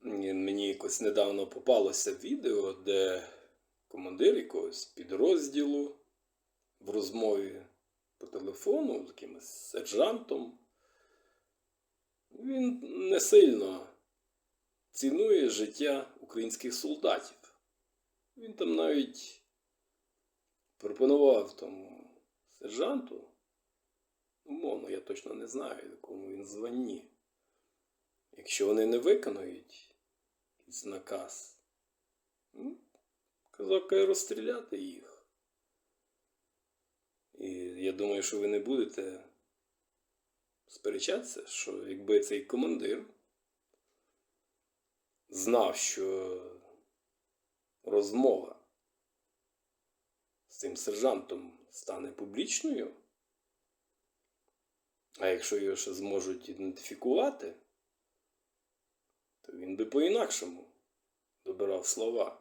Мені якось недавно попалося відео, де командир якогось підрозділу в розмові по телефону з якимось сержантом. Він не сильно цінує життя українських солдатів. Він там навіть пропонував тому сержанту, умовно, я точно не знаю, якому він званні. Якщо вони не виконують наказ, ну, казав, каже, розстріляти їх. І я думаю, що ви не будете сперечатися, що якби цей командир знав, що розмова з цим сержантом стане публічною, а якщо його ще зможуть ідентифікувати, він би по-інакшому добирав слова.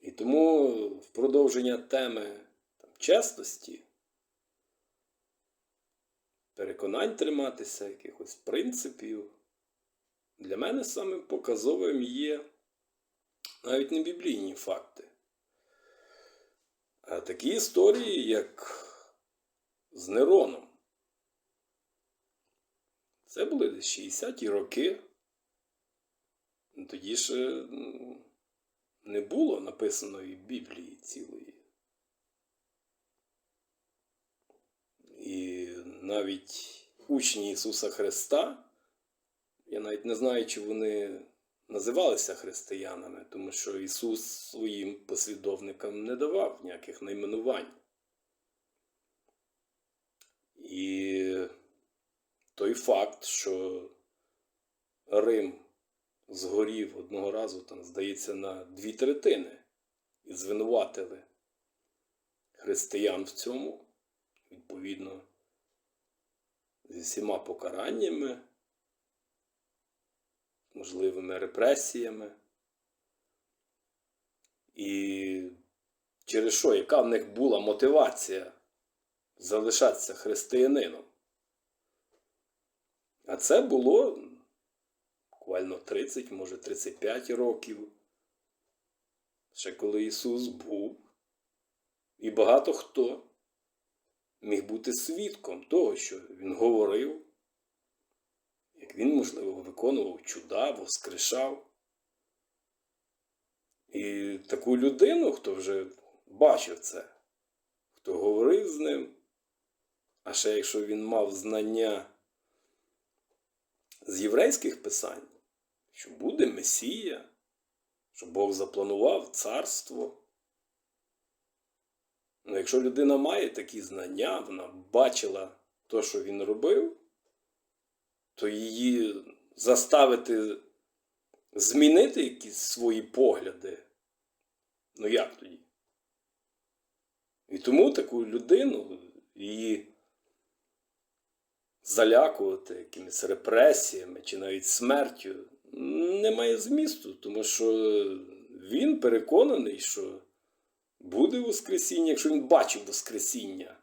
І тому в продовження теми там, чесності, переконань триматися, якихось принципів, для мене самим показовим є навіть не біблійні факти. А такі історії, як з Нероном. Це були десь 60-ті роки. Тоді ще ну, не було написаної Біблії цілої. І навіть учні Ісуса Христа, я навіть не знаю, чи вони називалися християнами, тому що Ісус своїм послідовникам не давав ніяких найменувань. І той факт, що Рим згорів одного разу, там, здається, на дві третини і звинуватили християн в цьому, відповідно, зі всіма покараннями, можливими репресіями. І через що, яка в них була мотивація залишатися християнином? А це було буквально 30, може 35 років. Ще коли Ісус був. І багато хто міг бути свідком того, що Він говорив, як Він, можливо, виконував чуда, воскрешав. І таку людину, хто вже бачив це, хто говорив з ним, а ще якщо він мав знання з єврейських писань, що буде Месія, що Бог запланував царство. Ну, якщо людина має такі знання, вона бачила те, що він робив, то її заставити змінити якісь свої погляди. Ну як тоді? І тому таку людину її залякувати якимись репресіями чи навіть смертю не має змісту, тому що він переконаний, що буде Воскресіння, якщо він бачив Воскресіння.